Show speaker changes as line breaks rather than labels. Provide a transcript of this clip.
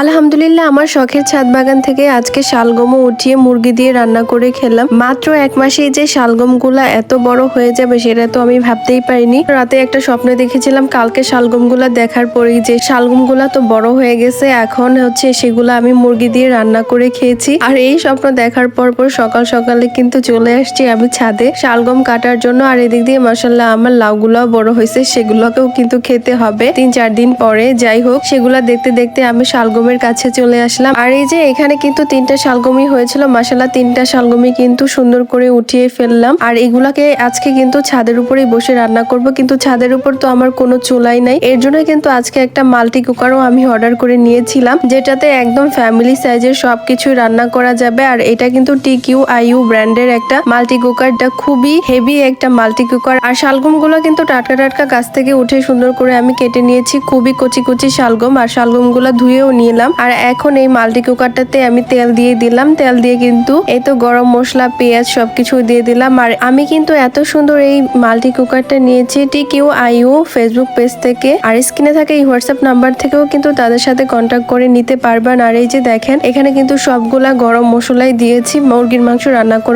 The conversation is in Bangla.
আলহামদুলিল্লাহ, আমার শখের ছাদ বাগান থেকে আজকে শালগমও উঠিয়ে মুরগি দিয়ে রান্না করে খেলাম। মাত্র এক মাসেই যে শালগমগুলা এত বড় হয়ে যাবে সেটা তো আমি ভাবতেই পারিনি। রাতে একটা স্বপ্নে দেখেছিলাম, কালকে শালগমগুলা দেখার পরেই যে শালগমগুলা তো বড় হয়ে গেছে, এখন হচ্ছে সেগুলো আমি মুরগি দিয়ে রান্না করে খেয়েছি। আর এই স্বপ্ন দেখার পর পর সকাল সকালে কিন্তু চলে আসছি আমি ছাদে। শালগম কাটার জন্য আর এদিক দিয়ে মাসাল্লাহ আমার লাউগুলাও বড় হয়েছে, সেগুলোকেও কিন্তু খেতে হবে। তিন চার দিন পরে যাই হোক, সেগুলা দেখতে দেখতে আমি শালগমের কাছে চলে আসলাম। আর এই যে এখানে কিন্তু তিনটা শালগমই হয়েছিল মাসাল্লাহ তিনটা শালগমই কিন্তু সুন্দর করে উঠিয়ে ফেললাম। আর এগুলাকে আজকে কিন্তু ছাদের উপরেই বসে রান্না করব, কিন্তু ছাদের উপর তো আমার কোনো চুলাই নাই। এর জন্য কিন্তু আজকে একটা মাল্টি কুকারও আমি অর্ডার করে নিয়েছিলাম, যেটাতে একদম ফ্যামিলি সাইজের সবকিছু রান্না করা যাবে। আর এটা কিন্তু টি কিউ আইউ ব্র্যান্ডের একটা মাল্টি কুকারটা খুবই হেভি একটা মাল্টি কুকার। আর শালগমগুলো কিন্তু টাটকা টাটকা গাছ থেকে উঠে সুন্দর করে আমি কেটে নিয়েছি, খুবই কচি কচি শালগম। আর শালগমগুলো ধুয়েও নিলাম আর এখন এই মাল্টি কুকারটাতে আমি তেল দিয়ে দিলাম। তেল দিয়ে কিন্তু এই তো গরম মশলা, পেঁয়াজ সবকিছু দিয়ে দিলাম। আর আমি কিন্তু এত সুন্দর এই মাল্টি কুকারটা নিয়েছি টি কিউ আইউ ফেসবুক পেজ থেকে। আর স্ক্রিনে থাকে এই হোয়াটসঅ্যাপ নাম্বার থেকেও কিন্তু তাদের সাথে কন্ট্যাক্ট করে নিতে পারবেন। আর এই যে দেখেন, এখানে কিন্তু সবগুলা গরম মশলাই দিয়েছি, মুরগির মাংস রান্না করে